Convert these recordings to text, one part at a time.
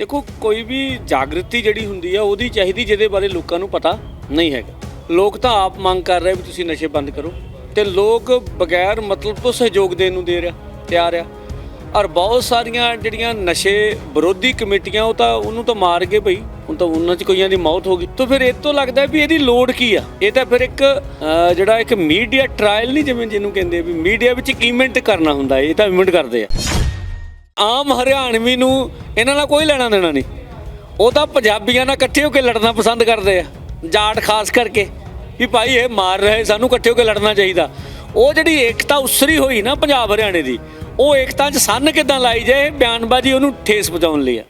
ਦੇਖੋ, ਕੋਈ ਵੀ ਜਾਗਰਤੀ ਜਿਹੜੀ ਹੁੰਦੀ ਆ, ਉਹਦੀ ਚਾਹੀਦੀ ਜਿਹਦੇ ਬਾਰੇ ਲੋਕਾਂ ਨੂੰ ਪਤਾ ਨਹੀਂ ਹੈਗਾ। ਲੋਕ ਤਾਂ ਆਪ ਮੰਗ ਕਰ ਰਹੇ ਵੀ ਤੁਸੀਂ ਨਸ਼ੇ ਬੰਦ ਕਰੋ। ਤੇ ਲੋਕ ਬਗੈਰ ਮਤਲਬ ਤੋਂ ਸਹਿਯੋਗ ਦੇਣ ਨੂੰ ਦੇ ਰਿਹਾ, ਤਿਆਰ ਆ। ਔਰ ਬਹੁਤ ਸਾਰੀਆਂ ਜਿਹੜੀਆਂ ਨਸ਼ੇ ਵਿਰੋਧੀ ਕਮੇਟੀਆਂ, ਉਹ ਤਾਂ ਉਹਨੂੰ ਤਾਂ ਮਾਰ ਗਏ ਭਈ ਹੁਣ ਤਾਂ ਉਹਨਾਂ 'ਚ ਕਈਆਂ ਦੀ ਮੌਤ ਹੋ ਗਈ। ਤਾਂ ਫਿਰ ਇਹ ਤੋਂ ਲੱਗਦਾ ਵੀ ਇਹਦੀ ਲੋੜ ਕੀ ਆ? ਇਹ ਤਾਂ ਫਿਰ ਇੱਕ ਜਿਹੜਾ ਇੱਕ ਮੀਡੀਆ ਟ੍ਰਾਇਲ ਨਹੀਂ ਜਿਵੇਂ ਜਿਹਨੂੰ ਕਹਿੰਦੇ ਵੀ ਮੀਡੀਆ ਵਿੱਚ ਇਵੈਂਟ ਕਰਨਾ ਹੁੰਦਾ, ਇਹ ਤਾਂ ਇਵੈਂਟ ਕਰਦੇ ਆ। ਆਮ ਹਰਿਆਣਵੀ ਨੂੰ ਇਹਨਾਂ ਨਾਲ ਕੋਈ ਲੈਣਾ ਦੇਣਾ ਨਹੀਂ। ਉਹ ਤਾਂ ਪੰਜਾਬੀਆਂ ਨਾਲ ਇਕੱਠੇ ਹੋ ਕੇ ਲੜਨਾ ਪਸੰਦ ਕਰਦੇ ਆ। ਜਾਟ ਖਾਸ ਕਰਕੇ ਵੀ ਭਾਈ ਇਹ ਮਾਰ ਰਹੇ, ਸਾਨੂੰ ਇਕੱਠੇ ਹੋ ਕੇ ਲੜਨਾ ਚਾਹੀਦਾ। ਉਹ ਜਿਹੜੀ ਏਕਤਾ ਉਸਰੀ ਹੋਈ ਨਾ ਪੰਜਾਬ ਹਰਿਆਣੇ ਦੀ, ਉਹ ਏਕਤਾ 'ਚ ਸੰਨ ਕਿਦਾਂ ਲਾਈ ਜਾਏ ਬਿਆਨਬਾਜ਼ੀ ਉਹਨੂੰ ਠੇਸ ਪਹੁੰਚਾਉਣ ਲਈ ਆ।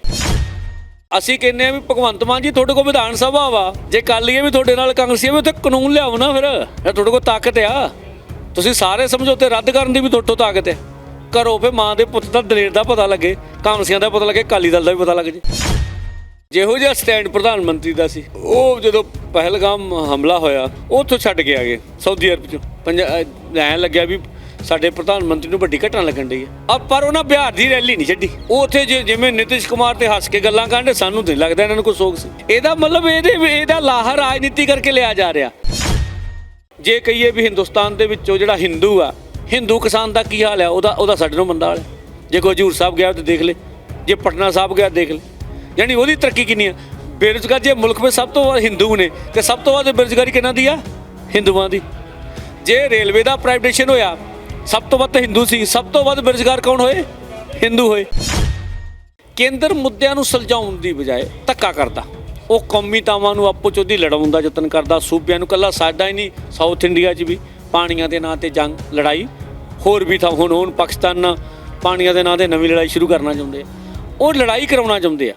ਅਸੀਂ ਕਹਿੰਦੇ ਆ ਵੀ ਭਗਵੰਤ ਮਾਨ ਜੀ ਤੁਹਾਡੇ ਕੋਲ ਵਿਧਾਨ ਸਭਾ ਵਾ, ਜੇ ਕਰ ਵੀ ਤੁਹਾਡੇ ਨਾਲ, ਕਾਂਗਰਸੀ ਵੀ ਉੱਥੇ ਕਾਨੂੰਨ ਲਿਆਓ ਨਾ ਫਿਰ। ਤੁਹਾਡੇ ਕੋਲ ਤਾਕਤ ਆ। ਤੁਸੀਂ ਸਾਰੇ ਸਮਝੌਤੇ ਰੱਦ ਕਰਨ ਦੀ ਵੀ ਤੁਹਾਡੇ ਤੋਂ ਤਾਕਤ ਹੈ ਕਰੋ ਫੇ ਮਾਂ ਦੇ ਪੁੱਤ ਦਾ ਦਲੇਰ ਦਾ ਪਤਾ ਲੱਗੇ ਕਾਂਗਰਸੀਆਂ ਦਾ ਪਤਾ ਲੱਗੇ ਕਾਲੀ ਦਲ ਦਾ ਵੀ ਪਤਾ ਲੱਗ ਜੇ। ਜਿਹੋ ਜਿਹਾ ਸਟੈਂਡ ਪ੍ਰਧਾਨ ਮੰਤਰੀ ਦਾ ਸੀ, ਉਹ ਜਦੋਂ ਪਹਿਲਗਾਮ ਹਮਲਾ ਹੋਇਆ ਉਹ ਉੱਥੋਂ ਛੱਡ ਕੇ ਆ ਗਏ, ਸਾਊਦੀ ਅਰਬ ਚੋਂ। ਪੰਜਾਬ ਐਂ ਲੱਗਿਆ ਵੀ ਸਾਡੇ ਪ੍ਰਧਾਨ ਮੰਤਰੀ ਨੂੰ ਵੱਡੀ ਘਟਨਾ ਲੱਗਣ ਡਈ ਹੈ ਆ ਪਰ ਉਹਨਾਂ ਬਿਹਾਰ ਦੀ ਰੈਲੀ ਨਹੀਂ ਛੱਡੀ। ਉਹ ਉੱਥੇ ਜਿ- ਜਿਵੇਂ ਨਿਤਿਸ਼ ਕੁਮਾਰ ਤੇ ਹੱਸ ਕੇ ਗੱਲਾਂ ਕਰਦੇ ਸਾਨੂੰ ਨਹੀਂ ਲੱਗਦਾ ਇਹਨਾਂ ਨੂੰ ਕੋਈ ਸੋਗ ਸੀ। ਇਹਦਾ ਮਤਲਬ ਇਹਦੇ, ਇਹਦਾ ਲਾਹਾ ਰਾਜਨੀਤੀ ਕਰਕੇ ਲਿਆ ਜਾ ਰਿਹਾ। ਜੇ ਕਹੀਏ ਵੀ ਹਿੰਦੁਸਤਾਨ ਦੇ ਵਿੱਚੋਂ ਜਿਹੜਾ ਹਿੰਦੂ ਆ ਹਿੰਦੂ ਕਿਸਾਨ ਦਾ ਕੀ ਹਾਲ ਆ ਉਹਦਾ ਉਹਦਾ ਸਾਡੇ ਨੂੰ ਮੰਦਾ ਹਾਲ ਹੈ। ਜੇ ਕੋਈ ਹਜੂਰ ਸਾਹਿਬ ਗਿਆ ਤਾਂ ਦੇਖ ਲੈ। ਜੇ ਪਟਨਾ ਸਾਹਿਬ ਗਿਆ ਦੇਖ ਲੈ। ਯਾਨੀ ਉਹਦੀ ਤਰੱਕੀ ਕਿੰਨੀ ਆ ਬੇਰੁਜ਼ਗਾਰ ਜੇ ਮੁਲਕ ਵਿੱਚ ਸਭ ਤੋਂ ਵੱਧ ਹਿੰਦੂ ਨੇ, ਤੇ ਸਭ ਤੋਂ ਵੱਧ ਬੇਰੁਜ਼ਗਾਰੀ ਕਿਹਨਾਂ ਦੀ ਆ? ਹਿੰਦੂਆਂ ਦੀ। ਜੇ ਰੇਲਵੇ ਦਾ ਪ੍ਰਾਈਵੇਟੇਸ਼ਨ ਹੋਇਆ, ਸਭ ਤੋਂ ਵੱਧ ਹਿੰਦੂ ਸੀ। ਸਭ ਤੋਂ ਵੱਧ ਬੇਰੁਜ਼ਗਾਰ ਕੌਣ ਹੋਏ? ਹਿੰਦੂ ਹੋਏ। ਕੇਂਦਰ ਮੁੱਦਿਆਂ ਨੂੰ ਸੁਲਝਾਉਣ ਦੀ ਬਜਾਏ ਧੱਕਾ ਕਰਦਾ। ਉਹ ਕੌਮੀਤਾਵਾਂ ਨੂੰ ਆਪੋ ਚ ਉਹਦੀ ਲੜਾਉਣ ਦਾ ਯਤਨ ਕਰਦਾ। ਸੂਬਿਆਂ ਨੂੰ ਕੱਲਾ ਸਾਡਾ ਹੀ ਨਹੀਂ ਸਾਊਥ ਇੰਡੀਆ 'ਚ ਵੀ। ਪਾਣੀਆਂ ਦੇ ਨਾਂ ਤੇ ਜੰਗ ਲੜਾਈ ਹੋਰ ਵੀ ਥਾਂ ਹੁਣ ਹੁਣ ਪਾਕਿਸਤਾਨ ਨਾਲ ਪਾਣੀਆਂ ਦੇ ਨਾਂ ਤੇ ਨਵੀਂ ਲੜਾਈ ਸ਼ੁਰੂ ਕਰਨਾ ਚਾਹੁੰਦੇ ਆ। ਉਹ ਲੜਾਈ ਕਰਾਉਣਾ ਚਾਹੁੰਦੇ ਆ।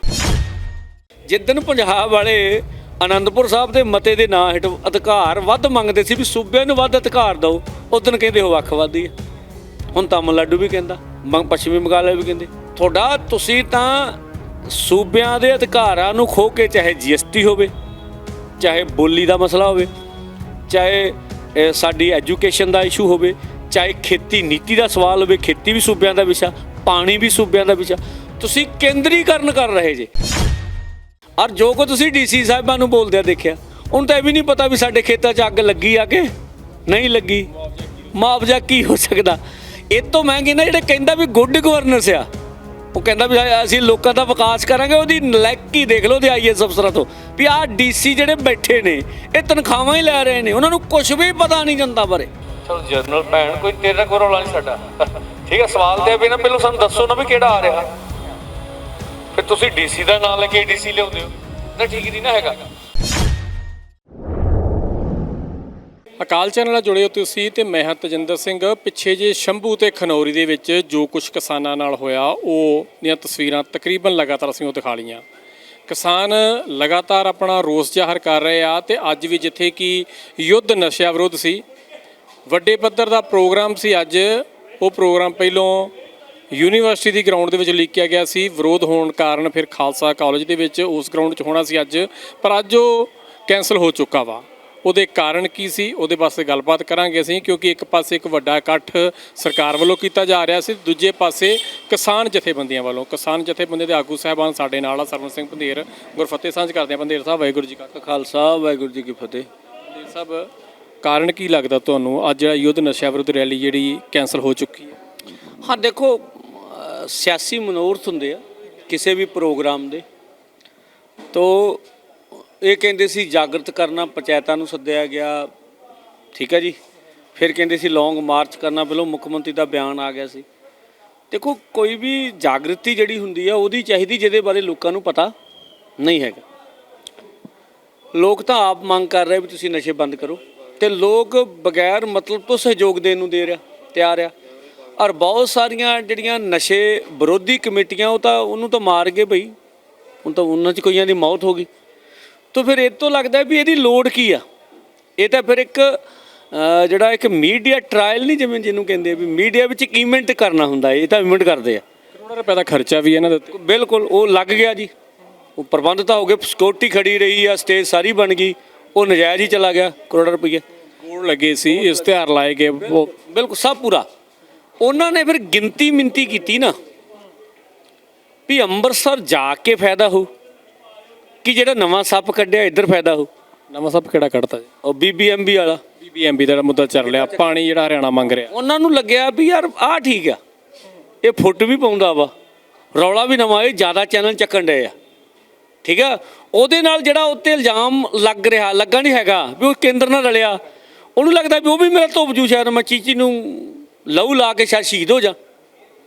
ਜਿੱਦਨ ਪੰਜਾਬ ਵਾਲੇ ਆਨੰਦਪੁਰ ਸਾਹਿਬ ਦੇ ਮਤੇ ਦੇ ਨਾਂ ਹੇਠ ਅਧਿਕਾਰ ਵੱਧ ਮੰਗਦੇ ਸੀ ਵੀ ਸੂਬਿਆਂ ਨੂੰ ਵੱਧ ਅਧਿਕਾਰ ਦਿਓ, ਉਦੋਂ ਕਹਿੰਦੇ ਉਹ ਵੱਖਵਾਦੀ ਆ। ਹੁਣ ਤਾਮਿਲਨਾਡੂ ਵੀ ਕਹਿੰਦਾ, ਮ- ਪੱਛਮੀ ਬੰਗਾਲ ਵੀ ਕਹਿੰਦੇ, ਤੁਹਾਡਾ, ਤੁਸੀਂ ਤਾਂ ਸੂਬਿਆਂ ਦੇ ਅਧਿਕਾਰਾਂ ਨੂੰ ਖੋ ਕੇ ਚਾਹੇ ਜੀਐਸਟੀ ਹੋਵੇ, ਚਾਹੇ ਬੋਲੀ ਦਾ ਮਸਲਾ ਹੋਵੇ, ਚਾਹੇ ਸਾਡੀ ਐਜੂਕੇਸ਼ਨ ਦਾ ਇਸ਼ੂ ਹੋਵੇ, ਚਾਹੇ ਖੇਤੀ ਨੀਤੀ ਦਾ ਸਵਾਲ ਹੋਵੇ, ਖੇਤੀ ਵੀ ਸੂਬਿਆਂ ਦਾ ਵਿਸ਼ਾ, ਪਾਣੀ ਵੀ ਸੂਬਿਆਂ ਦਾ ਵਿਸ਼ਾ, ਤੁਸੀਂ ਕੇਂਦਰੀਕਰਨ ਕਰ ਰਹੇ ਜੇ। ਔਰ ਜੋ ਕੋ ਤੁਸੀਂ ਡੀਸੀ ਸਾਹਿਬਾਂ ਨੂੰ ਬੋਲਦੇ ਆ ਦੇਖਿਆ ਹੁਣ ਤਾਂ ਇਹ ਵੀ ਨਹੀਂ ਪਤਾ ਵੀ ਸਾਡੇ ਖੇਤਾਂ 'ਚ ਅੱਗ ਲੱਗੀ ਆ ਕਿ ਨਹੀਂ ਲੱਗੀ। ਮੁਆਵਜ਼ਾ ਕੀ ਹੋ ਸਕਦਾ? ਇਹ ਤੋਂ ਮੈਂ ਕਹਿੰਦਾ ਜਿਹੜੇ ਕਹਿੰਦਾ ਵੀ ਗੁੱਡ ਗਵਰਨੈਂਸ ਆ ਉਹ ਕਹਿੰਦਾ ਵੀ ਅਸੀਂ ਲੋਕਾਂ ਦਾ ਵਿਕਾਸ ਕਰਾਂਗੇ, ਉਹਦੀ ਨਲਾਇਕੀ ਦੇਖ ਲਓ ਤੇ ਆਈਐਸ ਅਫਸਰਾਂ ਤੋਂ। ਵੀ ਆਹ ਡੀਸੀ ਜਿਹੜੇ ਬੈਠੇ ਨੇ, ਇਹ ਤਨਖਾਹਾਂ ਹੀ ਲੈ ਰਹੇ ਨੇ, ਉਹਨਾਂ ਨੂੰ ਕੁਝ ਵੀ ਪਤਾ ਨਹੀਂ ਜਨਤਾ ਬਾਰੇ। ਚਲੋ ਜਨਰਲ ਭੈਣ, ਕੋਈ ਤੇਰਾ ਕੋਈ ਰੌਲਾ ਨਹੀਂ ਸਾਡਾ। ਠੀਕ ਹੈ, ਸਵਾਲ ਤੇ ਵੀ ਨਾ, ਪਹਿਲਾਂ ਸਾਨੂੰ ਦੱਸੋ ਨਾ ਵੀ ਕਿਹੜਾ ਆ ਰਿਹਾ। ਫਿਰ ਤੁਸੀਂ ਡੀਸੀ ਦਾ ਨਾਮ ਲੈ ਕੇ ਡੀਸੀ ਲਿਆਉਂਦੇ ਹੋ। ਨਾ ਠੀਕ ਨਹੀਂ ਨਾ ਹੈਗਾ। ਅਕਾਲ ਚੈਨਲ ਨਾਲ ਜੁੜੇ ਹੋ ਤੁਸੀਂ ਤੇ ਮੈਂ ਹਾਂ ਤਜਿੰਦਰ ਸਿੰਘ। ਪਿੱਛੇ ਜੇ ਸ਼ੰਭੂ ਤੇ ਖਨੌਰੀ ਦੇ ਵਿੱਚ ਜੋ ਕੁਝ ਕਿਸਾਨਾਂ ਨਾਲ ਹੋਇਆ, ਉਹ ਦੀਆਂ ਤਸਵੀਰਾਂ ਤਕਰੀਬਨ ਲਗਾਤਾਰ ਅਸੀਂ ਉਹ ਦਿਖਾ ਲਈਆਂ। ਕਿਸਾਨ ਲਗਾਤਾਰ ਆਪਣਾ ਰੋਸ ਜ਼ਾਹਰ ਕਰ ਰਹੇ ਆ ਤੇ ਅੱਜ ਵੀ ਜਿੱਥੇ ਕਿ ਯੁੱਧ ਨਸ਼ਾ ਵਿਰੋਧ ਸੀ। ਵੱਡੇ ਪੱਧਰ ਦਾ ਪ੍ਰੋਗਰਾਮ ਸੀ ਅੱਜ। ਉਹ ਪ੍ਰੋਗਰਾਮ ਪਹਿਲੋਂ ਯੂਨੀਵਰਸਿਟੀ ਦੀ ਗਰਾਊਂਡ ਦੇ ਵਿੱਚ ਲਿਖਿਆ ਗਿਆ ਸੀ। ਵਿਰੋਧ ਹੋਣ ਕਾਰਨ ਫਿਰ ਖਾਲਸਾ ਕਾਲਜ ਦੇ ਵਿੱਚ ਉਸ ਗਰਾਊਂਡ 'ਚ ਹੋਣਾ ਸੀ ਅੱਜ। ਪਰ ਅੱਜ ਉਹ ਕੈਨਸਲ ਹੋ ਚੁੱਕਾ ਵਾ। ਉਹਦੇ ਕਾਰਨ ਕੀ ਸੀ? ਉਹਦੇ ਵਾਸਤੇ ਗੱਲਬਾਤ ਕਰਾਂਗੇ ਅਸੀਂ ਕਿਉਂਕਿ ਇੱਕ ਪਾਸੇ ਇੱਕ ਵੱਡਾ ਇਕੱਠ ਸਰਕਾਰ ਵੱਲੋਂ ਕੀਤਾ ਜਾ ਰਿਹਾ ਸੀ ਦੂਜੇ ਪਾਸੇ ਕਿਸਾਨ ਜਥੇਬੰਦੀਆਂ ਵੱਲੋਂ ਕਿਸਾਨ ਜਥੇਬੰਦੀਆਂ ਦੇ ਆਗੂ ਸਾਹਿਬਾਨ ਸਾਡੇ ਨਾਲ ਆ ਸਰਵਨ ਸਿੰਘ ਪੰਧੇਰ। ਗੁਰਫਤਿਹ ਸਾਂਝ ਕਰਦੇ ਆ ਪੰਧੇਰ ਸਾਹਿਬ ਵਾਹਿਗੁਰੂ ਜੀ ਕਾ ਖਾਲਸਾ। ਵਾਹਿਗੁਰੂ ਜੀ ਕੀ ਫਤਿਹ। ਸਾਹਿਬ ਕਾਰਨ ਕੀ ਲੱਗਦਾ ਤੁਹਾਨੂੰ? ਅੱਜ ਜਿਹੜਾ ਯੁੱਧ ਨਸ਼ਾ ਵਿਰੁੱਧ ਰੈਲੀ ਜਿਹੜੀ ਕੈਨਸਲ ਹੋ ਚੁੱਕੀ ਹੈ। ਹਾਂ ਦੇਖੋ ਸਿਆਸੀ ਮਨੋਰਥ ਹੁੰਦੇ ਆ ਕਿਸੇ ਵੀ ਪ੍ਰੋਗਰਾਮ ਦੇ। ਤੋ ਇਹ ਕਹਿੰਦੇ ਸੀ ਜਾਗਰਤ ਕਰਨਾ ਪੰਚਾਇਤਾਂ ਨੂੰ ਸੱਦਿਆ ਗਿਆ। ਠੀਕ ਹੈ ਜੀ। ਫਿਰ ਕਹਿੰਦੇ ਸੀ ਲੌਂਗ ਮਾਰਚ ਕਰਨਾ ਪਹਿਲਾਂ ਮੁੱਖ ਮੰਤਰੀ ਦਾ ਬਿਆਨ ਆ ਗਿਆ ਸੀ। ਦੇਖੋ, ਕੋਈ ਵੀ ਜਾਗਰਤੀ ਜਿਹੜੀ ਹੁੰਦੀ ਆ, ਉਹਦੀ ਚਾਹੀਦੀ ਜਿਹਦੇ ਬਾਰੇ ਲੋਕਾਂ ਨੂੰ ਪਤਾ ਨਹੀਂ ਹੈਗਾ। ਲੋਕ ਤਾਂ ਆਪ ਮੰਗ ਕਰ ਰਹੇ ਵੀ ਤੁਸੀਂ ਨਸ਼ੇ ਬੰਦ ਕਰੋ ਤੇ ਲੋਕ ਬਗੈਰ ਮਤਲਬ ਤੋਂ ਸਹਿਯੋਗ ਦੇਣ ਨੂੰ ਦੇ ਰਿਹਾ, ਤਿਆਰ ਆ। ਔਰ ਬਹੁਤ ਸਾਰੀਆਂ ਜਿਹੜੀਆਂ ਨਸ਼ੇ ਵਿਰੋਧੀ ਕਮੇਟੀਆਂ, ਉਹ ਤਾਂ ਉਹਨੂੰ ਤਾਂ ਮਾਰ ਗਏ ਬਈ। ਹੁਣ ਤਾਂ ਉਹਨਾਂ 'ਚ ਕਈਆਂ ਦੀ ਮੌਤ ਹੋ ਗਈ। ਤਾਂ ਫਿਰ ਇਹ ਤੋਂ ਲੱਗਦਾ ਵੀ ਇਹਦੀ ਲੋੜ ਕੀ ਆ? ਇਹ ਤਾਂ ਫਿਰ ਇੱਕ ਜਿਹੜਾ ਇੱਕ ਮੀਡੀਆ ਟ੍ਰਾਇਲ ਨਹੀਂ ਜਿਵੇਂ ਜਿਹਨੂੰ ਕਹਿੰਦੇ ਆ ਵੀ ਮੀਡੀਆ ਵਿੱਚ ਇਵੈਂਟ ਕਰਨਾ ਹੁੰਦਾ ਇਹ ਤਾਂ ਇਵੈਂਟ ਕਰਦੇ ਆ। ਕਰੋੜਾਂ ਰੁਪਏ ਦਾ ਖਰਚਾ ਵੀ ਇਹਨਾਂ ਦੇ ਉੱਤੇ। ਬਿਲਕੁਲ ਉਹ ਲੱਗ ਗਿਆ ਜੀ। ਉਹ ਪ੍ਰਬੰਧ ਤਾਂ ਹੋ ਗਏ ਸਿਕਿਉਰਿਟੀ ਖੜੀ ਰਹੀ ਆ ਸਟੇਜ ਸਾਰੀ ਬਣ ਗਈ ਉਹ ਨਜਾਇਜ਼ ਹੀ ਚਲਾ ਗਿਆ ਕਰੋੜ ਰੁਪਏ ਬੋਰਡ ਲੱਗੇ ਸੀ ਇਸ਼ਤਿਹਾਰ ਲਾਏ ਗਏ ਉਹ ਬਿਲਕੁਲ ਸਭ ਪੂਰਾ। ਉਹਨਾਂ ਨੇ ਫਿਰ ਗਿਣਤੀ ਮਿੰਤੀ ਕੀਤੀ ਨਾ ਵੀ ਅੰਮ੍ਰਿਤਸਰ ਜਾ ਕੇ ਫਾਇਦਾ ਹੋ ਕਿ ਜਿਹੜਾ ਨਵਾਂ ਸੱਪ ਕੱਢਿਆ ਇੱਧਰ ਫਾਇਦਾ ਹੋ? ਨਵਾਂ ਸਭ ਕਿਹੜਾ ਕੱਢਤਾ ਜੀ? ਉਹ ਬੀਬੀਐਮਬੀ ਵਾਲਾ। ਬੀਬੀਐਮਬੀ ਦਾ ਮੁੱਦਾ ਚੱਲ ਰਿਹਾ ਪਾਣੀ ਜਿਹੜਾ ਹਰਿਆਣਾ ਮੰਗ ਰਿਹਾ। ਉਹਨਾਂ ਨੂੰ ਲੱਗਿਆ ਵੀ ਯਾਰ ਆਹ ਠੀਕ ਆ। ਇਹ ਫੁੱਟ ਵੀ ਪਾਉਂਦਾ ਵਾ। ਰੌਲਾ ਵੀ ਨਵਾਂ ਇਹ ਜ਼ਿਆਦਾ ਚੈਨਲ ਚੱਕਣ ਡਏ ਆ। ਠੀਕ ਆ? ਉਹਦੇ ਨਾਲ ਜਿਹੜਾ ਉੱਤੇ ਇਲਜ਼ਾਮ ਲੱਗ ਰਿਹਾ ਲੱਗਾ ਨਹੀਂ ਹੈਗਾ ਵੀ ਉਹ ਕੇਂਦਰ ਨਾਲ ਰਲਿਆ। ਉਹਨੂੰ ਲੱਗਦਾ ਵੀ ਉਹ ਵੀ ਮੇਰਾ ਧੋਪ ਜੂ ਸ਼ਾਇਦ ਮੈਂ ਚੀਚੀ ਨੂੰ ਲਹੂ ਲਾ ਕੇ ਸ਼ਾਇਦ ਸ਼ਹੀਦ ਹੋ ਜਾ।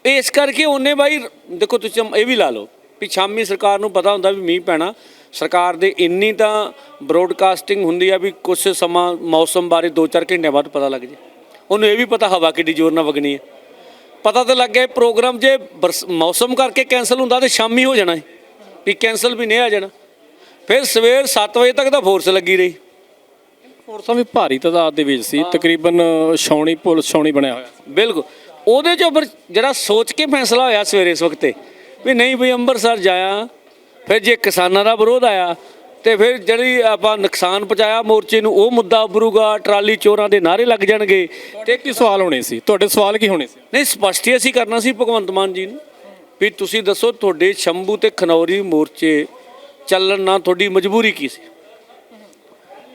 ਇਸ ਕਰਕੇ ਉਹਨੇ ਬਾਈ ਦੇਖੋ ਤੁਸੀਂ ਇਹ ਵੀ ਲਾ ਲਓ ਵੀ ਸ਼ਾਮੀ ਸਰਕਾਰ ਨੂੰ ਪਤਾ ਹੁੰਦਾ ਵੀ ਮੀਂਹ ਪੈਣਾ। ਸਰਕਾਰ ਦੇ ਇੰਨੀ ਤਾਂ ਬਰੋਡਕਾਸਟਿੰਗ ਹੁੰਦੀ ਆ ਵੀ ਕੁਝ ਸਮਾਂ ਮੌਸਮ ਬਾਰੇ 2-4 ਘੰਟੇ ਬਾਅਦ ਪਤਾ ਲੱਗ ਜੇ। ਉਹਨੂੰ ਇਹ ਵੀ ਪਤਾ ਹਵਾ ਕਿੱਡੀ ਜ਼ੋਰ ਨਾਲ ਵਗਣੀ ਹੈ ਪਤਾ ਤਾਂ ਲੱਗ ਗਿਆ ਪ੍ਰੋਗਰਾਮ ਜੇ ਮੌਸਮ ਕਰਕੇ ਕੈਨਸਲ ਹੁੰਦਾ ਤੇ ਸ਼ਾਮੀ ਹੋ ਜਾਣਾ ਵੀ ਕੈਨਸਲ ਵੀ ਨਹੀਂ ਆ ਜਾਣਾ। ਫਿਰ ਸਵੇਰ 7 ਵਜੇ ਤੱਕ ਦਾ ਫੋਰਸ ਲੱਗੀ ਰਹੀ। ਫੋਰਸਾਂ ਵੀ ਭਾਰੀ ਤਾਦਾਦ ਦੇ ਵਿੱਚ ਸੀ। ਤਕਰੀਬਨ ਛਾਉਣੀ ਪੁਲ ਛਾਉਣੀ ਬਣਿਆ ਹੋਇਆ। ਬਿਲਕੁਲ। ਉਹਦੇ ਚੋਂ ਜਿਹੜਾ ਸੋਚ ਕੇ ਫੈਸਲਾ ਹੋਇਆ ਸਵੇਰੇ ਇਸ ਵਕਤੇ ਵੀ ਨਹੀਂ ਵੀ ਅੰਮ੍ਰਿਤਸਰ ਜਾਇਆ ਫਿਰ ਜੇ ਕਿਸਾਨਾਂ ਦਾ ਵਿਰੋਧ ਆਇਆ ਤੇ ਫਿਰ ਜਿਹੜੀ ਆਪਾਂ ਨੁਕਸਾਨ ਪਹੁੰਚਾਇਆ ਮੋਰਚੇ ਨੂੰ ਉਹ ਮੁੱਦਾ ਉੱਭਰੂਗਾ ਟਰਾਲੀ ਚੋਰਾਂ ਦੇ ਨਾਰੇ ਲੱਗ ਜਾਣਗੇ। ਤੇ ਕੀ ਸਵਾਲ ਹੋਣੇ ਸੀ? ਤੁਹਾਡੇ ਸਵਾਲ ਕੀ ਹੋਣੇ ਸੀ? ਨਹੀਂ ਸਪਸ਼ਟ ਹੀ ਅਸੀਂ ਕਰਨਾ ਸੀ ਭਗਵੰਤ ਮਾਨ ਜੀ ਨੂੰ ਵੀ ਤੁਸੀਂ ਦੱਸੋ ਤੁਹਾਡੇ ਸ਼ੰਭੂ ਤੇ ਖਨੌਰੀ ਮੋਰਚੇ ਚੱਲਣ ਨਾਲ ਤੁਹਾਡੀ ਮਜਬੂਰੀ ਕੀ ਸੀ?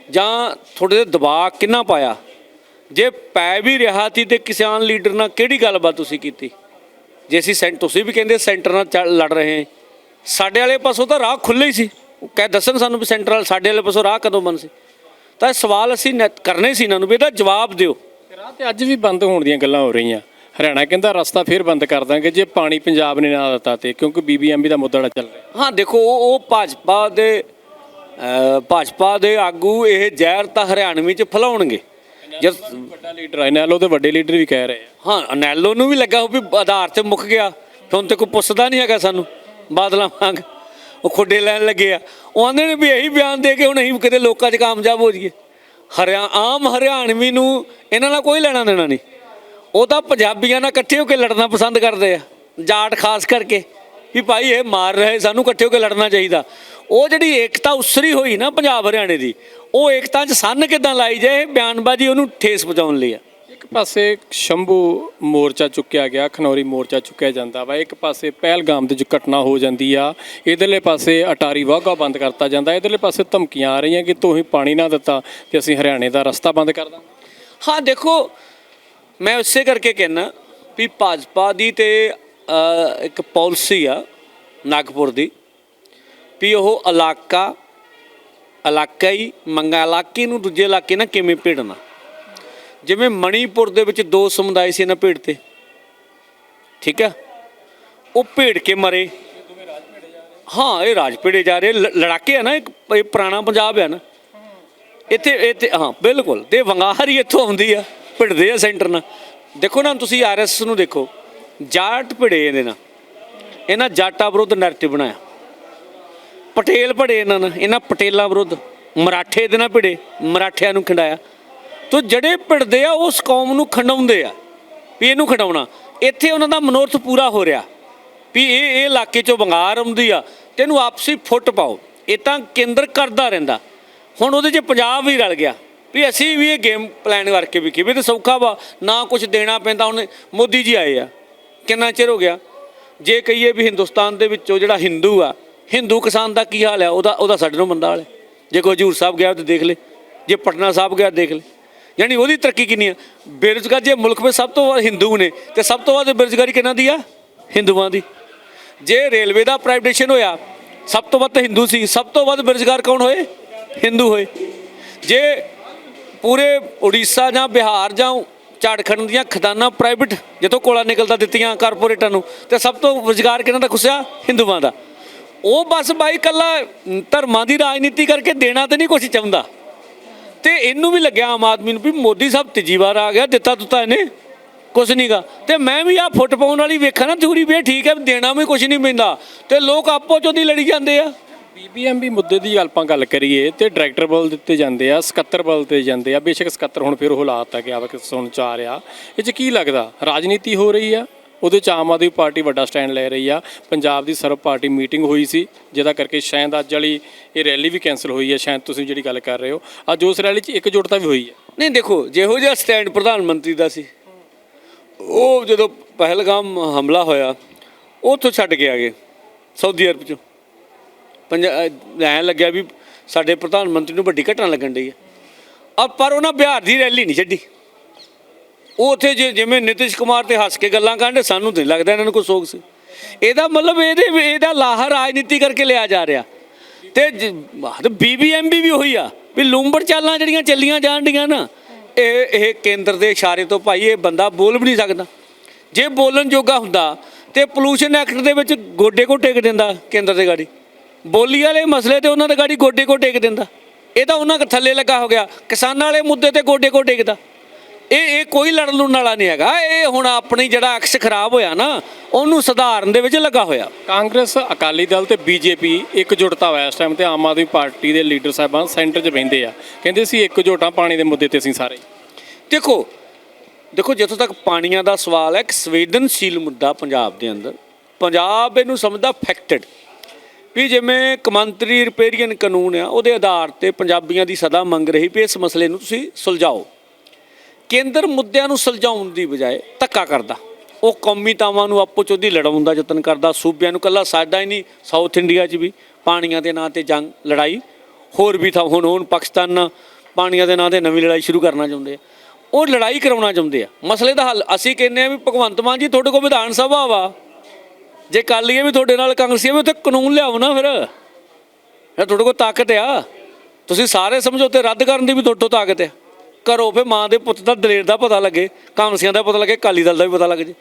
ਜਾਂ ਤੁਹਾਡੇ ਤੇ ਦਬਾਅ ਕਿੰਨਾ ਪਾਇਆ? ਜੇ ਪੈ ਵੀ ਰਿਹਾ ਸੀ ਤੇ ਕਿਸਾਨ ਲੀਡਰ ਨਾਲ ਕਿਹੜੀ ਗੱਲਬਾਤ ਤੁਸੀਂ ਕੀਤੀ? ਜੇ ਅਸੀਂ ਸੈਂਟ ਤੁਸੀਂ ਵੀ ਕਹਿੰਦੇ ਸੈਂਟਰ ਨਾਲ ਲੜ ਰਹੇ ਹਾਂ। ਸਾਡੇ ਵਾਲੇ ਪਾਸੋਂ ਤਾਂ ਰਾਹ ਖੁੱਲ੍ਹੇ ਹੀ ਸੀ। ਉਹ ਕਹਿ ਦੱਸਣ ਸਾਨੂੰ ਵੀ ਸੈਂਟਰ ਵਾਲ ਸਾਡੇ ਵਾਲੇ ਪਾਸੋਂ ਰਾਹ ਕਦੋਂ ਬੰਦ ਸੀ। ਤਾਂ ਇਹ ਸਵਾਲ ਅਸੀਂ ਕਰਨੇ ਸੀ ਇਹਨਾਂ ਨੂੰ ਵੀ ਇਹਦਾ ਜਵਾਬ ਦਿਓ। ਰਾਹ ਤੇ ਅੱਜ ਵੀ ਬੰਦ ਹੋਣ ਦੀਆਂ ਗੱਲਾਂ ਹੋ ਰਹੀਆਂ। ਹਰਿਆਣਾ ਕਹਿੰਦਾ ਰਸਤਾ ਫੇਰ ਬੰਦ ਕਰ ਦਾਂਗੇ ਜੇ ਪਾਣੀ ਪੰਜਾਬ ਨੇ ਨਾ ਦਿੱਤਾ ਤੇ ਕਿਉਂਕਿ ਬੀਬੀਐਮਬੀ ਦਾ ਮੁੱਦਾ ਚੱਲ ਰਿਹਾ। ਹਾਂ ਦੇਖੋ ਉਹ ਉਹ ਭਾਜਪਾ ਦੇ ਭਾਜਪਾ ਦੇ ਆਗੂ ਇਹ ਜ਼ਹਿਰ ਤਾਂ ਹਰਿਆਣਵੀ ਚ ਫਲਾਉਣਗੇ। ਜਦ ਵੱਡਾ ਲੀਡਰ ਹੈ ਨੈਲੋ ਤੇ ਵੱਡੇ ਲੀਡਰ ਵੀ ਕਹਿ ਰਹੇ ਆ। ਹਾਂ ਅਨੈਲੋ ਨੂੰ ਵੀ ਲੱਗਾ ਵੀ ਆਧਾਰ ਤੇ ਮੁੱਕ ਗਿਆ। ਹੁਣ ਤੇ ਕੋਈ ਪੁੱਛਦਾ ਨਹੀਂ ਹੈਗਾ ਸਾਨੂੰ। ਬਾਦਲਾਂ ਵਾਂਗ ਉਹ ਖੁੱਡੇ ਲੈਣ ਲੱਗੇ ਆ। ਉਹ ਆਂਦੇ ਨੇ ਵੀ ਇਹੀ ਬਿਆਨ ਦੇ ਕੇ ਹੁਣ ਅਸੀਂ ਕਿਤੇ ਲੋਕਾਂ 'ਚ ਕਾਮਯਾਬ ਹੋ ਜਾਈਏ। ਹਰਿਆ, ਆਮ ਹਰਿਆਣਵੀ ਨੂੰ ਇਹਨਾਂ ਨਾਲ ਕੋਈ ਲੈਣਾ ਦੇਣਾ ਨਹੀਂ। ਉਹ ਤਾਂ ਪੰਜਾਬੀਆਂ ਨਾਲ ਇਕੱਠੇ ਹੋ ਕੇ ਲੜਨਾ ਪਸੰਦ ਕਰਦੇ ਆ। ਜਾਟ ਖਾਸ ਕਰਕੇ ਵੀ ਭਾਈ ਇਹ ਮਾਰ ਰਹੇ, ਸਾਨੂੰ ਇਕੱਠੇ ਹੋ ਕੇ ਲੜਨਾ ਚਾਹੀਦਾ। ਉਹ ਜਿਹੜੀ ਏਕਤਾ ਉਸਰੀ ਹੋਈ ਨਾ ਪੰਜਾਬ ਹਰਿਆਣੇ ਦੀ, ਉਹ ਏਕਤਾ 'ਚ ਸੰਨ ਕਿਦਾਂ ਲਾਈ ਜਾਏ, ਇਹ ਬਿਆਨਬਾਜ਼ੀ ਉਹਨੂੰ ਠੇਸ ਪਹੁੰਚਾਉਣ ਲਈ ਆ। ਇੱਕ ਪਾਸੇ ਸ਼ੰਭੂ ਮੋਰਚਾ ਚੁੱਕਿਆ ਗਿਆ, ਖਨੌਰੀ ਮੋਰਚਾ ਚੁੱਕਿਆ ਜਾਂਦਾ ਵਾ। ਇੱਕ ਪਾਸੇ ਪਹਿਲਗਾਮ ਦੇ ਜੋ ਘਟਨਾ ਹੋ ਜਾਂਦੀ ਆ, ਇਧਰਲੇ ਪਾਸੇ ਅਟਾਰੀ ਵਾਹਗਾ ਬੰਦ ਕਰਤਾ ਜਾਂਦਾ। ਇਧਰਲੇ ਪਾਸੇ ਧਮਕੀਆਂ ਆ ਰਹੀਆਂ ਕਿ ਤੁਸੀਂ ਪਾਣੀ ਨਾ ਦਿੱਤਾ ਤੇ ਅਸੀਂ ਹਰਿਆਣੇ ਦਾ ਰਸਤਾ ਬੰਦ ਕਰ ਦਾਂਗੇ। ਹਾਂ, ਦੇਖੋ, ਮੈਂ ਉਸੇ ਕਰਕੇ ਕਹਿਣਾ ਵੀ ਭਾਜਪਾ ਦੀ ਤੇ ਇੱਕ ਪਾਲਿਸੀ ਆ, ਨਾਗਪੁਰ ਦੀ, ਵੀ ਉਹ ਇਲਾਕਾ ਇਲਾਕਾ ਹੀ ਮੰਗਾ, ਇਲਾਕੇ ਨੂੰ ਦੂਜੇ ਇਲਾਕੇ ਨਾਲ ਕਿਵੇਂ ਭੇੜਨਾ? ਜਿਵੇਂ ਮਣੀਪੁਰ ਦੇ ਵਿੱਚ ਦੋ ਸਮੁਦਾਇ ਸੀ ਇਹਨਾਂ ਭੇੜ ਤੇ। ਠੀਕ ਹੈ? ਉਹ ਭੇੜ ਕੇ ਮਰੇ। ਹਾਂ, ਇਹ ਰਾਜ ਭੇੜੇ ਜਾ ਰਹੇ ਲੜਾਕੇ ਆ ਨਾ ਇਹ ਪੁਰਾਣਾ ਪੰਜਾਬ ਹੈ ਨਾ। ਇੱਥੇ ਇੱਥੇ, ਹਾਂ, ਬਿਲਕੁਲ ਤੇ ਵੰਗਾਰ ਹੀ ਇੱਥੋਂ ਆਉਂਦੀ ਆ, ਭਿੜਦੇ ਆ ਸੈਂਟਰ ਨਾਲ। ਦੇਖੋ ਨਾ, ਤੁਸੀਂ ਆਰਐਸ ਨੂੰ ਦੇਖੋ, ਜਾਟ ਭਿੜੇ ਇਹਦੇ ਨਾਲ। ਇਹਨਾਂ ਜਾਟਾਂ ਵਿਰੁੱਧ ਨੈਰੇਟਿਵ ਬਣਾਇਆ। ਪਟੇਲ ਭਿੜੇ ਇਹਨਾਂ ਨਾਲ, ਇਹਨਾਂ ਪਟੇਲਾਂ ਵਿਰੁੱਧ। ਮਰਾਠੇ ਦੇ ਨਾਲ ਭਿੜੇ, ਮਰਾਠਿਆਂ ਨੂੰ ਖੰਡਾਇਆ। ਤੋ ਜਿਹੜੇ ਭਿੜਦੇ ਆ, ਉਸ ਕੌਮ ਨੂੰ ਖੰਡਾਉਂਦੇ ਆ, ਵੀ ਇਹਨੂੰ ਖੰਡਾਉਣਾ। ਇੱਥੇ ਉਹਨਾਂ ਦਾ ਮਨੋਰਥ ਪੂਰਾ ਹੋ ਰਿਹਾ, ਵੀ ਇਹ ਇਹ ਇਲਾਕੇ ਚੋਂ ਬੰਗਾਰ ਆਉਂਦੀ ਆ, ਤੇ ਇਹਨੂੰ ਆਪਸੀ ਫੁੱਟ ਪਾਓ। ਇਹ ਤਾਂ ਕੇਂਦਰ ਕਰਦਾ ਰਹਿੰਦਾ। ਹੁਣ ਉਹਦੇ 'ਚ ਪੰਜਾਬ ਵੀ ਰਲ ਗਿਆ, ਵੀ ਅਸੀਂ ਵੀ ਇਹ ਗੇਮ ਪਲਾਨ ਕਰਕੇ ਵੀ ਕਿਵੇਂ ਤੇ ਸੌਖਾ ਵਾ, ਨਾ ਕੁਝ ਦੇਣਾ ਪੈਂਦਾ। ਹੁਣ ਮੋਦੀ ਜੀ ਆਏ ਆ, ਕਿੰਨਾ ਚਿਰ ਹੋ ਗਿਆ? ਜੇ ਕਹੀਏ ਵੀ ਹਿੰਦੁਸਤਾਨ ਦੇ ਵਿੱਚੋਂ ਜਿਹੜਾ ਹਿੰਦੂ ਆ, ਹਿੰਦੂ ਕਿਸਾਨ ਦਾ ਕੀ ਹਾਲ ਆ? ਉਹਦਾ ਉਹਦਾ ਸਾਡੇ ਨੂੰ ਮੰਦਾ ਹਾਲ ਹੈ। ਜੇ ਕੋਈ ਹਜੂਰ ਸਾਹਿਬ ਗਿਆ ਤਾਂ ਦੇਖ ਲੈ। ਜੇ ਪਟਨਾ ਸਾਹਿਬ ਗਿਆ, ਦੇਖ ਲੈ। ਯਾਨੀ ਉਹਦੀ ਤਰੱਕੀ ਕਿੰਨੀ ਆ? ਬੇਰੁਜ਼ਗਾਰ ਜੇ ਮੁਲਕ ਵਿੱਚ ਸਭ ਤੋਂ ਵੱਧ ਹਿੰਦੂ ਨੇ, ਤੇ ਸਭ ਤੋਂ ਵੱਧ ਬੇਰੁਜ਼ਗਾਰੀ ਕਿਹਨਾਂ ਦੀ ਆ? ਹਿੰਦੂਆਂ ਦੀ। ਜੇ ਰੇਲਵੇ ਦਾ ਪ੍ਰਾਈਵੇਟੇਸ਼ਨ ਹੋਇਆ, ਸਭ ਤੋਂ ਵੱਧ ਹਿੰਦੂ ਸੀ, ਸਭ ਤੋਂ ਵੱਧ ਬੇਰੁਜ਼ਗਾਰ ਕੌਣ ਹੋਏ? ਹਿੰਦੂ ਹੋਏ। ਜੇ ਪੂਰੇ ਉੜੀਸਾ ਜਾਂ ਬਿਹਾਰ ਜਾਂ ਝਾੜਖੰਡ ਦੀਆਂ ਖਦਾਨਾਂ ਪ੍ਰਾਈਵੇਟ ਜਿੱਥੋਂ ਕੋਲਾ ਨਿਕਲਦਾ ਦਿੱਤੀਆਂ ਕਾਰਪੋਰੇਟਾਂ ਨੂੰ, ਤੇ ਸਭ ਤੋਂ ਰੁਜ਼ਗਾਰ ਕਿਹਨਾਂ ਦਾ ਖੁੱਸਿਆ? ਹਿੰਦੂਆਂ ਦਾ। ਉਹ ਬਸ ਬਾਈ ਕੱਲਾ ਧਰਮਾਂ ਦੀ ਰਾਜਨੀਤੀ ਕਰਕੇ ਦੇਣਾ ਤੇ ਨਹੀਂ ਕੁਝ ਚਾਹੁੰਦਾ। ਤੇ ਇਹਨੂੰ ਵੀ ਲੱਗਿਆ ਆਮ ਆਦਮੀ ਨੂੰ ਵੀ ਮੋਦੀ ਸਾਹਿਬ ਤੀਜੀ ਵਾਰ ਆ ਗਿਆ ਦਿੱਤਾ ਦੁੱਤਾ ਇਹਨੇ। ਕੁਝ ਨਹੀਂਗਾ ਤੇ ਮੈਂ ਵੀ ਆ ਫੁੱਟ ਪਾਉਣ ਵਾਲੀ ਵੇਖਾਂ ਨਾ ਥੋੜੀ ਵੀ ਠੀਕ ਹੈ, ਦੇਣਾ ਵੀ ਕੁਛ ਨਹੀਂ ਪੈਂਦਾ। ਤੇ ਲੋਕ ਆਪੋ ਚੋਂ ਦੀ ਲੜੀ ਜਾਂਦੇ ਆ। ਬੀਬੀਐਮਬੀ ਮੁੱਦੇ ਦੀ ਆਪਾਂ ਗੱਲ ਕਰੀਏ, ਤੇ ਡਾਇਰੈਕਟਰ ਬਲ ਦਿੱਤੇ ਜਾਂਦੇ ਆ, ਸਕੱਤਰ ਬਲ ਦਿੱਤੇ ਜਾਂਦੇ ਆ। ਬੇਸ਼ੱਕ ਸਕੱਤਰ ਹੁਣ ਫਿਰ ਉਹ ਹਾਲਾਤ ਆ ਗਿਆ ਵਾ ਕਿ ਸੁਣ ਚ ਆ ਰਿਹਾ। ਇਹ ਚ ਕੀ ਲੱਗਦਾ? ਰਾਜਨੀਤੀ ਹੋ ਰਹੀ ਆ ਉਹਦੇ ਚ ਆਮ ਆਦਮੀ ਪਾਰਟੀ ਵੱਡਾ ਸਟੈਂਡ ਲੈ ਰਹੀ ਆ। ਪੰਜਾਬ ਦੀ ਸਰਬ ਪਾਰਟੀ ਮੀਟਿੰਗ ਹੋਈ ਸੀ, ਜਿਹਦਾ ਕਰਕੇ ਸ਼ਾਇਦ ਅੱਜ ਵਾਲੀ ਇਹ ਰੈਲੀ ਵੀ ਕੈਨਸਲ ਹੋਈ ਹੈ। ਸ਼ਾਇਦ ਤੁਸੀਂ ਜਿਹੜੀ ਗੱਲ ਕਰ ਰਹੇ ਹੋ, ਅੱਜ ਉਸ ਰੈਲੀ ਚ ਇਕਜੁੱਟਤਾ ਵੀ ਹੋਈ ਹੈ। ਨਹੀਂ, ਦੇਖੋ, ਜਿਹੋ ਜਿਹਾ ਸਟੈਂਡ ਪ੍ਰਧਾਨ ਮੰਤਰੀ ਦਾ ਸੀ, ਉਹ ਜਦੋਂ ਪਹਿਲਗਾਮ ਹਮਲਾ ਹੋਇਆ, ਉੱਥੋਂ ਛੱਡ ਕੇ ਆ ਗਏ, ਸਾਊਦੀ ਅਰਬ ਚੋਂ। ਪੰਜਾਬ ਐਂ ਲੱਗਿਆ ਵੀ ਸਾਡੇ ਪ੍ਰਧਾਨ ਮੰਤਰੀ ਨੂੰ ਵੱਡੀ ਘਟਨਾ ਲੱਗਣ ਡਈ ਆ ਪਰ ਉਹਨਾਂ ਬਿਹਾਰ ਦੀ ਰੈਲੀ ਨਹੀਂ ਛੱਡੀ। ਉਹ ਉੱਥੇ ਜਿ- ਜਿਵੇਂ ਨਿਤਿਸ਼ ਕੁਮਾਰ ਤੇ ਹੱਸ ਕੇ ਗੱਲਾਂ ਕਰਨ, ਸਾਨੂੰ ਨਹੀਂ ਲੱਗਦਾ ਇਹਨਾਂ ਨੂੰ ਕੋਈ ਸੋਗ ਸੀ। ਇਹਦਾ ਮਤਲਬ ਇਹਦੇ, ਇਹਦਾ ਲਾਹਾ ਰਾਜਨੀਤੀ ਕਰਕੇ ਲਿਆ ਜਾ ਰਿਹਾ। ਤੇ ਬੀਬੀਐਮਬੀ ਵੀ ਉਹੀ ਆ, ਵੀ ਲੂੰਬੜ ਚਾਲਾਂ ਜਿਹੜੀਆਂ ਚੱਲੀਆਂ ਜਾਣ ਡੀਆਂ ਨਾ, ਇਹ ਇਹ ਕੇਂਦਰ ਦੇ ਇਸ਼ਾਰੇ ਤੋਂ ਭਾਈ ਇਹ ਬੰਦਾ ਬੋਲ ਵੀ ਨਹੀਂ ਸਕਦਾ। ਜੇ ਬੋਲਣ ਜੋਗਾ ਹੁੰਦਾ, ਤੇ ਪੋਲੂਸ਼ਨ ਐਕਟ ਦੇ ਵਿੱਚ ਗੋਡੇ ਕੋ ਟੇਕ ਦਿੰਦਾ ਕੇਂਦਰ ਦੇ ਗਾੜੀ। ਬੋਲੀ ਵਾਲੇ ਮਸਲੇ ਤੇ ਉਹਨਾਂ ਦੇ ਗਾੜੀ ਗੋਡੇ ਕੋ ਟੇਕ ਦਿੰਦਾ। ਇਹ ਤਾਂ ਉਹਨਾਂ ਦੇ ਥੱਲੇ ਲੱਗਾ ਹੋ ਗਿਆ। ਕਿਸਾਨਾਂ ਵਾਲੇ ਮੁੱਦੇ ਤੇ ਗੋਡੇ ਕੋ ਟੇਕਦਾ। ਇਹ ਇਹ ਕੋਈ ਲੜਨ ਲੁੜਨ ਵਾਲਾ ਨਹੀਂ ਹੈਗਾ। ਇਹ ਹੁਣ ਆਪਣੀ ਜਿਹੜਾ ਅਕਸ ਖਰਾਬ ਹੋਇਆ ਨਾ ਉਹਨੂੰ ਸੁਧਾਰਨ ਦੇ ਵਿੱਚ ਲੱਗਾ ਹੋਇਆ। ਕਾਂਗਰਸ ਅਕਾਲੀ ਦਲ ਤੇ ਬੀਜੇਪੀ ਇਕਜੁੱਟਤਾ ਹੋਇਆ ਇਸ ਟਾਈਮ ਤੇ ਆਮ ਆਦਮੀ ਪਾਰਟੀ ਦੇ ਲੀਡਰ ਸਾਹਿਬਾਨ ਸੈਂਟਰ 'ਚ ਬਹਿੰਦੇ ਆ। ਕਹਿੰਦੇ ਸੀ ਇਕਜੁੱਟਾਂ ਪਾਣੀ ਦੇ ਮੁੱਦੇ ਤੇ ਅਸੀਂ ਸਾਰੇ। ਦੇਖੋ ਦੇਖੋ ਜਿੱਥੋਂ ਤੱਕ ਪਾਣੀਆਂ ਦਾ ਸਵਾਲ ਹੈ ਇੱਕ ਸੰਵੇਦਨਸ਼ੀਲ ਮੁੱਦਾ ਪੰਜਾਬ ਦੇ ਅੰਦਰ। ਪੰਜਾਬ ਇਹਨੂੰ ਸਮਝਦਾ ਫੈਕਟਡ ਵੀ ਜਿਵੇਂ ਕਮੰਤਰੀ ਰਿਪੇਰੀਅਨ ਕਾਨੂੰਨ ਆ ਉਹਦੇ ਆਧਾਰ ਤੇ ਪੰਜਾਬੀਆਂ ਦੀ ਸਦਾ ਮੰਗ ਰਹੀ ਵੀ ਇਸ ਮਸਲੇ ਨੂੰ ਤੁਸੀਂ ਸੁਲਝਾਓ। ਕੇਂਦਰ ਮੁੱਦਿਆਂ ਨੂੰ ਸੁਲਝਾਉਣ ਦੀ ਬਜਾਏ ਧੱਕਾ ਕਰਦਾ। ਉਹ ਕੌਮੀ ਤਾਵਾਂ ਨੂੰ ਆਪੋ ਚੋਦੀ ਲੜਾਉਣ ਦਾ ਯਤਨ ਕਰਦਾ। ਸੂਬਿਆਂ ਨੂੰ ਕੱਲਾ ਸਾਡਾ ਹੀ ਨਹੀਂ ਸਾਊਥ ਇੰਡੀਆ 'ਚ ਵੀ, ਪਾਣੀਆਂ ਦੇ ਨਾਂ ਤੇ ਜੰਗ, ਲੜਾਈ। ਹੋਰ ਵੀ ਥਾਂ, ਹੁਣ ਹੁਣ ਪਾਕਿਸਤਾਨ ਨਾਲ ਪਾਣੀਆਂ ਦੇ ਨਾਂ ਤੇ ਨਵੀਂ ਲੜਾਈ ਸ਼ੁਰੂ ਕਰਨਾ ਚਾਹੁੰਦੇ ਆ। ਉਹ ਲੜਾਈ ਕਰਾਉਣਾ ਚਾਹੁੰਦੇ ਆ। ਮਸਲੇ ਦਾ ਹੱਲ, ਅਸੀਂ ਕਹਿੰਦੇ ਆ ਵੀ ਭਗਵੰਤ ਮਾਨ ਜੀ ਤੁਹਾਡੇ ਕੋਲ ਵਿਧਾਨ ਸਭਾ ਵਾ। ਜੇ ਕਰ ਵੀ ਤੁਹਾਡੇ ਨਾਲ ਕਾਂਗਰਸੀ ਵੀ ਉੱਥੇ ਕਾਨੂੰਨ ਲਿਆਓ ਨਾ ਫਿਰ। ਇਹ ਤੁਹਾਡੇ ਕੋਲ ਤਾਕਤ ਆ। ਤੁਸੀਂ ਸਾਰੇ ਸਮਝੌਤੇ ਰੱਦ ਕਰਨ ਦੀ ਵੀ ਤੁਹਾਡੇ ਤੋਂ ਤਾਕਤ ਆ। ਕਰੋ ਫੇ ਮਾਂ ਦੇ ਪੁੱਤ ਦਾ ਦਲੇਰ ਦਾ ਪਤਾ ਲੱਗੇ ਕਾਂਗਰਸੀਆਂ ਦਾ ਪਤਾ ਲੱਗੇ ਕਾਲੀ ਦਲ ਦਾ ਵੀ ਪਤਾ ਲੱਗ ਜੇ।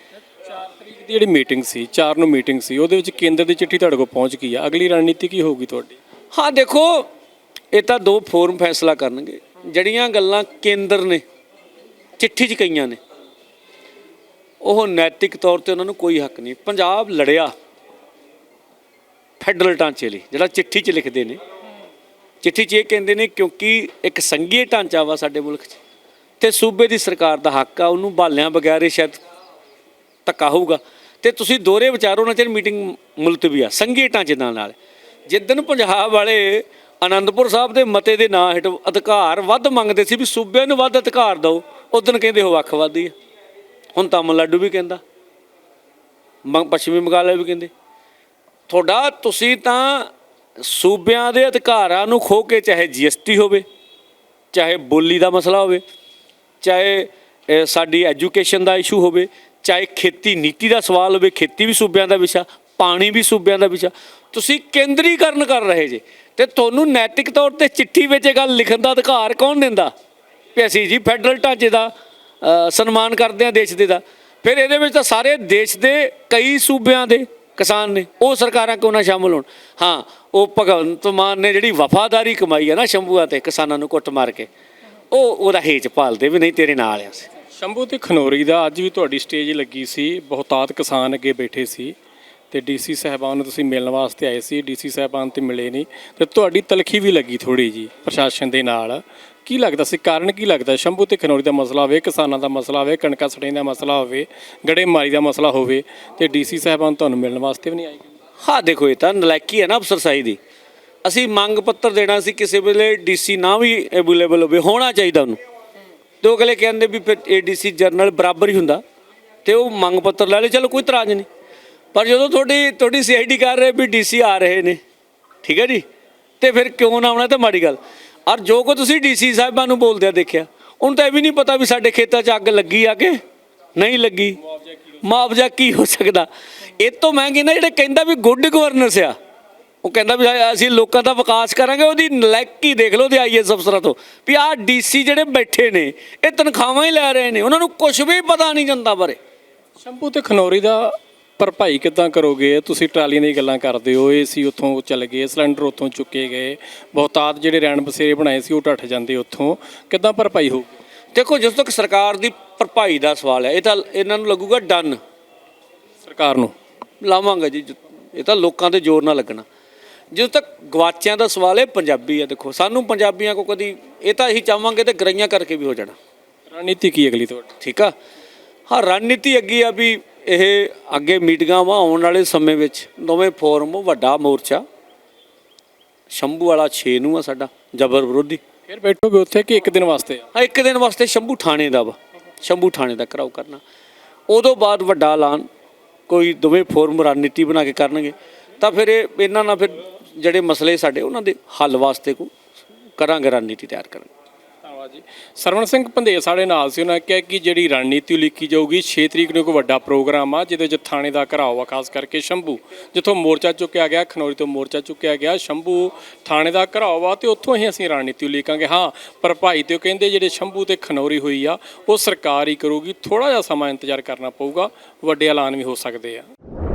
4 ਤਰੀਕ ਦੀ ਜਿਹੜੀ ਮੀਟਿੰਗ ਸੀ 4 ਨੂੰ ਮੀਟਿੰਗ ਸੀ ਉਹਦੇ ਵਿੱਚ ਕੇਂਦਰ ਦੀ ਚਿੱਠੀ ਤੁਹਾਡੇ ਕੋਲ ਪਹੁੰਚ ਗਈ ਆ। ਅਗਲੀ ਰਣਨੀਤੀ ਕੀ ਹੋਊਗੀ ਤੁਹਾਡੀ? ਹਾਂ ਦੇਖੋ ਇਹ ਤਾਂ ਦੋ ਫੋਰਮ ਫੈਸਲਾ ਕਰਨਗੇ। ਜਿਹੜੀਆਂ ਗੱਲਾਂ ਕੇਂਦਰ ਨੇ ਚਿੱਠੀ 'ਚ ਕਈਆਂ ਨੇ ਉਹ ਨੈਤਿਕ ਤੌਰ ਤੇ ਉਹਨਾਂ ਨੂੰ ਕੋਈ ਹੱਕ ਨਹੀਂ। ਪੰਜਾਬ ਲੜਿਆ ਫੈਡਰਲ ਢਾਂਚੇ ਲਈ ਜਿਹੜਾ ਚਿੱਠੀ 'ਚ ਲਿਖਦੇ ਨੇ। ਚਿੱਠੀ 'ਚ ਇਹ ਕਹਿੰਦੇ ਨੇ ਕਿਉਂਕਿ ਇੱਕ ਸੰਘੀ ਢਾਂਚਾ ਵਾ ਸਾਡੇ ਮੁਲਕ 'ਚ। ਤੇ ਸੂਬੇ ਦੀ ਸਰਕਾਰ ਦਾ ਹੱਕ ਆ, ਉਹਨੂੰ ਭਾਲਿਆਂ ਬਗੈਰ ਇਹ ਸ਼ਾਇਦ ਧੱਕਾ ਹੋਊਗਾ। ਤੇ ਤੁਸੀਂ ਦੋਰੇ ਵਿਚਾਰੋ ਨਾ ਚਿਰ ਮੀਟਿੰਗ ਮੁਲਤਵੀ ਆ ਸੰਘੀ ਢਾਂਚੇ ਨਾਲ ਨਾਲ। ਜਿੱਦਨ ਪੰਜਾਬ ਵਾਲੇ ਆਨੰਦਪੁਰ ਸਾਹਿਬ ਦੇ ਮਤੇ ਦੇ ਨਾਂ ਹੇਠ ਅਧਿਕਾਰ ਵੱਧ ਮੰਗਦੇ ਸੀ ਵੀ ਸੂਬਿਆਂ ਨੂੰ ਵੱਧ ਅਧਿਕਾਰ ਦਿਓ ਉਦੋਂ ਕਹਿੰਦੇ ਹੋ ਵੱਖਵਾਦੀ ਆ। ਹੁਣ ਤਾਮਿਲਨਾਡੂ ਵੀ ਕਹਿੰਦਾ। ਮ- ਪੱਛਮੀ ਬੰਗਾਲ ਵੀ ਕਹਿੰਦੇ। ਤੁਹਾਡਾ, ਤੁਸੀਂ ਤਾਂ ਸੂਬਿਆਂ ਦੇ ਅਧਿਕਾਰਾਂ ਨੂੰ ਖੋ ਕੇ ਚਾਹੇ ਜੀਐਸਟੀ ਹੋਵੇ, ਚਾਹੇ ਬੋਲੀ ਦਾ ਮਸਲਾ ਹੋਵੇ, ਚਾਹੇ ਸਾਡੀ ਐਜੂਕੇਸ਼ਨ ਦਾ ਇਸ਼ੂ ਹੋਵੇ, ਚਾਹੇ ਖੇਤੀ ਨੀਤੀ ਦਾ ਸਵਾਲ ਹੋਵੇ, ਖੇਤੀ ਵੀ ਸੂਬਿਆਂ ਦਾ ਵਿਸ਼ਾ, ਪਾਣੀ ਵੀ ਸੂਬਿਆਂ ਦਾ ਵਿਸ਼ਾ, ਤੁਸੀਂ ਕੇਂਦਰੀਕਰਨ ਕਰ ਰਹੇ ਜੇ, ਤੇ ਤੁਹਾਨੂੰ ਨੈਤਿਕ ਤੌਰ ਤੇ ਚਿੱਠੀ ਵਿੱਚ ਇਹ ਗੱਲ ਲਿਖਣ ਦਾ ਅਧਿਕਾਰ ਕੌਣ ਦਿੰਦਾ? ਵੀ ਅਸੀਂ ਜੀ ਫੈਡਰਲ ਢਾਂਚੇ ਦਾ ਸਨਮਾਨ ਕਰਦੇ ਹਾਂ ਦੇਸ਼ ਦੇ ਦਾ, ਫਿਰ ਇਹਦੇ ਵਿੱਚ ਤਾਂ ਸਾਰੇ ਦੇਸ਼ ਦੇ ਕਈ ਸੂਬਿਆਂ ਦੇ ਕਿਸਾਨ ਨੇ, ਉਹ ਸਰਕਾਰਾਂ ਕਿਉਂ ਨਾ ਸ਼ਾਮਲ ਹੋਣ? ਹਾਂ, ਉਹ ਭਗਵੰਤ ਮਾਨ ਨੇ ਜਿਹੜੀ ਵਫਾਦਾਰੀ ਕਮਾਈ ਹੈ ਨਾ ਸ਼ੰਭੂਆਂ ਤੇ ਕਿਸਾਨਾਂ ਨੂੰ ਕੁੱਟ ਮਾਰ ਕੇ, ਉਹ ਉਹਦਾ ਹੇਜ ਭਾਲਦੇ ਵੀ ਨਹੀਂ ਤੇਰੇ ਨਾਲ ਆ ਸ਼ੰਭੂ ਤੇ ਖਨੋਰੀ ਦਾ ਅੱਜ ਵੀ ਤੁਹਾਡੀ ਸਟੇਜ ਲੱਗੀ ਸੀ, ਬਹੁਤਾਤ ਕਿਸਾਨ ਅੱਗੇ ਬੈਠੇ ਸੀ ਤੇ ਡੀਸੀ ਸਾਹਿਬਾਨ ਨੂੰ ਤੁਸੀਂ ਮਿਲਣ ਵਾਸਤੇ ਆਏ ਸੀ, ਡੀਸੀ ਸਾਹਿਬਾਨ ਤੇ ਮਿਲੇ ਨਹੀਂ ਤੇ ਤੁਹਾਡੀ ਤਲਖੀ ਵੀ ਲੱਗੀ ਥੋੜੀ ਜੀ ਪ੍ਰਸ਼ਾਸਨ ਦੇ ਨਾਲ। ਕੀ ਲੱਗਦਾ ਸੀ? ਕਾਰਨ ਕੀ ਲੱਗਦਾ? ਸ਼ੰਭੂ ਤੇ ਖਨੋਰੀ ਦਾ ਮਸਲਾ ਹੋਵੇ, ਕਿਸਾਨਾਂ ਦਾ ਮਸਲਾ ਹੋਵੇ, ਕਣਕਾਂ ਸੜੇਂ ਦਾ ਮਸਲਾ ਹੋਵੇ, ਗੜੇਮਾਰੀ ਦਾ ਮਸਲਾ ਹੋਵੇ, ਤੇ ਡੀਸੀ ਸਾਹਿਬਾਨ ਤੁਹਾਨੂੰ ਮਿਲਣ ਵਾਸਤੇ ਵੀ ਨਹੀਂ ਆਏ? ਹਾਂ, ਦੇਖੋ ਇਹ ਤਾਂ ਨਲਾਇਕੀ ਹੈ ਨਾ ਅਫਸਰਸਾਈ ਦੀ। ਅਸੀਂ ਮੰਗ ਪੱਤਰ ਦੇਣਾ ਸੀ ਕਿਸੇ ਵੇਲੇ ਡੀਸੀ ਨਾ ਵੀ ਅਵੇਲੇਬਲ ਹੋਵੇ, ਹੋਣਾ ਚਾਹੀਦਾ ਉਹਨੂੰ। ਤੇ ਉਹ ਅਗਲੇ ਕਹਿੰਦੇ ਵੀ ਫਿਰ ਏਡੀਸੀ ਜਨਰਲ ਬਰਾਬਰ ਹੀ ਹੁੰਦਾ। ਤੇ ਉਹ ਮੰਗ ਪੱਤਰ ਲੈ ਲੈ ਚਲੋ ਕੋਈ ਇਤਰਾਜ਼ ਨਹੀਂ। ਪਰ ਜਦੋਂ ਤੁਹਾਡੀ ਤੁਹਾਡੀ ਸੀਆਈਡੀ ਕਰ ਰਹੇ ਵੀ ਡੀਸੀ ਆ ਰਹੇ ਨੇ, ਠੀਕ ਹੈ ਜੀ? ਤੇ ਫਿਰ ਕਿਉਂ ਨਾ ਆਉਣਾ ਤਾਂ ਮਾੜੀ ਗੱਲ। ਔਰ ਜੋ ਕੋ ਤੁਸੀਂ ਡੀਸੀ ਸਾਹਿਬਾਂ ਨੂੰ ਬੋਲਦਿਆਂ ਦੇਖਿਆ, ਉਹਨੂੰ ਤਾਂ ਇਹ ਵੀ ਨਹੀਂ ਪਤਾ ਵੀ ਸਾਡੇ ਖੇਤਾਂ 'ਚ ਅੱਗ ਲੱਗੀ ਆ ਕਿ ਨਹੀਂ ਲੱਗੀ। ਮੁਆਵਜ਼ਾ ਕੀ ਹੋ ਸਕਦਾ? ਇਹ ਤੋਂ ਮੈਂ ਕਹਿੰਦਾ ਜਿਹੜੇ ਕਹਿੰਦਾ ਵੀ ਗੁੱਡ ਗਵਰਨੈਂਸ ਆ, ਉਹ ਕਹਿੰਦਾ ਵੀ ਅਸੀਂ ਲੋਕਾਂ ਦਾ ਵਿਕਾਸ ਕਰਾਂਗੇ, ਉਹਦੀ ਨਲਾਇਕੀ ਦੇਖ ਲਓ ਤੇ ਆਈਐਸ ਅਫਸਰਾਂ ਤੋਂ। ਵੀ ਆਹ ਡੀਸੀ ਜਿਹੜੇ ਬੈਠੇ ਨੇ, ਇਹ ਤਨਖਾਹਾਂ ਹੀ ਲੈ ਰਹੇ ਨੇ, ਉਹਨਾਂ ਨੂੰ ਕੁਝ ਵੀ ਪਤਾ ਨਹੀਂ ਜਨਤਾ ਬਾਰੇ। ਸ਼ੰਭੂ ਤੇ ਖਨੌਰੀ ਦਾ ਭਰਪਾਈ ਕਿੱਦਾਂ ਕਰੋਗੇ? ਤੁਸੀਂ ਟਰਾਲੀਆਂ ਦੀ ਗੱਲਾਂ ਕਰਦੇ ਹੋ ਏਸੀ ਉੱਥੋਂ ਚੱਲ ਗਏ ਸਿਲੰਡਰ ਉੱਥੋਂ ਚੁੱਕੇ ਗਏ ਬਹੁਤਾਤ ਜਿਹੜੇ ਰੈਣ ਬਸੇਰੇ ਬਣਾਏ ਸੀ ਉਹ ਟੱਟ ਜਾਂਦੇ ਉੱਥੋਂ। ਕਿੱਦਾਂ ਭਰਪਾਈ ਹੋਊਗੀ ਦੇਖੋ ਜਦੋਂ ਤੱਕ ਸਰਕਾਰ ਦੀ ਭਰਪਾਈ ਦਾ ਸਵਾਲ ਹੈ ਇਹ ਤਾਂ ਇਹਨਾਂ ਨੂੰ ਲੱਗੂਗਾ ਡਨ। ਸਰਕਾਰ ਨੂੰ? ਲਾਵਾਂਗੇ ਜੀ ਇਹ ਤਾਂ ਲੋਕਾਂ ਦੇ ਜ਼ੋਰ ਨਾਲ ਲੱਗਣਾ। ਜਦੋਂ ਤੱਕ ਗਵਾਚਿਆਂ ਦਾ ਸਵਾਲ ਹੈ ਪੰਜਾਬੀ ਹੈ ਦੇਖੋ ਸਾਨੂੰ ਪੰਜਾਬੀਆਂ ਕੋ ਕਦੀ ਇਹ ਤਾਂ ਅਸੀਂ ਚਾਹਾਂਗੇ ਤੇ ਗਰਾਈਆਂ ਕਰਕੇ ਵੀ ਹੋ ਜਾਣਾ। ਰਣਨੀਤੀ ਕੀ ਅਗਲੀ ਤੁਹਾਡੀ? ਠੀਕ ਆ? ਹਾਂ ਰਣਨੀਤੀ ਅੱਗੇ ਆ ਵੀ ਇਹ ਅੱਗੇ ਮੀਟਿੰਗਾਂ ਵਾ ਆਉਣ ਵਾਲੇ ਸਮੇਂ ਵਿੱਚ ਦੋਵੇਂ ਫੋਰਮ ਵੱਡਾ ਮੋਰਚਾ ਸ਼ੰਭੂ ਵਾਲਾ 6 ਨੂੰ ਆ ਸਾਡਾ ਜਬਰ ਵਿਰੋਧੀ। ਫਿਰ ਬੈਠੋਗੇ ਉੱਥੇ ਕਿ ਇੱਕ ਦਿਨ ਵਾਸਤੇ ਆ? ਹਾਂ ਇੱਕ ਦਿਨ ਵਾਸਤੇ ਸ਼ੰਭੂ ਥਾਣੇ ਦਾ ਵਾ ਸ਼ੰਭੂ ਥਾਣੇ ਦਾ ਘਰਾਓ ਕਰਨਾ। ਉਦੋਂ ਬਾਅਦ ਵੱਡਾ ਐਲਾਨ ਕੋਈ ਦੋਵੇਂ ਫੋਰਮ ਰਣਨੀਤੀ ਬਣਾ ਕੇ ਕਰਨਗੇ। ਤਾਂ ਫਿਰ ਇਹ ਇਹਨਾਂ ਨਾਲ ਫਿਰ ਜਿਹੜੇ ਮਸਲੇ ਸਾਡੇ ਉਹਨਾਂ ਦੇ ਹੱਲ ਵਾਸਤੇ ਕੋ ਕਰਾਂਗੇ ਰਣਨੀਤੀ ਤਿਆਰ ਕਰਾਂਗੇ ਜੀ ਸਰਵਣ ਸਿੰਘ ਪੰਧੇਰ ਸਾਡੇ ਨਾਲ ਸੀ, ਉਹਨਾਂ ਕਿਹਾ ਕਿ ਜਿਹੜੀ ਰਣਨੀਤੀ ਲਿਖੀ ਜਾਊਗੀ 6 ਤਰੀਕ ਨੂੰ ਇੱਕ ਵੱਡਾ ਪ੍ਰੋਗਰਾਮ ਆ, ਜਿਹਦੇ ਵਿੱਚ ਥਾਣੇ ਦਾ ਘਰਾਓ ਆ, ਖਾਸ ਕਰਕੇ ਸ਼ੰਭੂ, ਜਿੱਥੋਂ ਮੋਰਚਾ ਚੁੱਕਿਆ ਗਿਆ, ਖਨੌਰੀ ਤੋਂ ਮੋਰਚਾ ਚੁੱਕਿਆ ਗਿਆ, ਸ਼ੰਭੂ ਥਾਣੇ ਦਾ ਘਰਾਓ ਆ, ਤੇ ਉੱਥੋਂ ਹੀ ਅਸੀਂ ਰਣਨੀਤੀ ਲਿਖਾਂਗੇ ਹਾਂ, ਪਰ ਭਾਈ ਤੇ ਉਹ ਕਹਿੰਦੇ ਜਿਹੜੇ ਸ਼ੰਭੂ ਤੇ ਖਨੌਰੀ ਹੋਈ ਆ, ਉਹ ਸਰਕਾਰ ਹੀ ਕਰੂਗੀ ਥੋੜਾ ਜਿਹਾ ਸਮਾਂ ਇੰਤਜ਼ਾਰ ਕਰਨਾ ਪਊਗਾ, ਵੱਡੇ ਐਲਾਨ ਵੀ ਹੋ ਸਕਦੇ ਆ।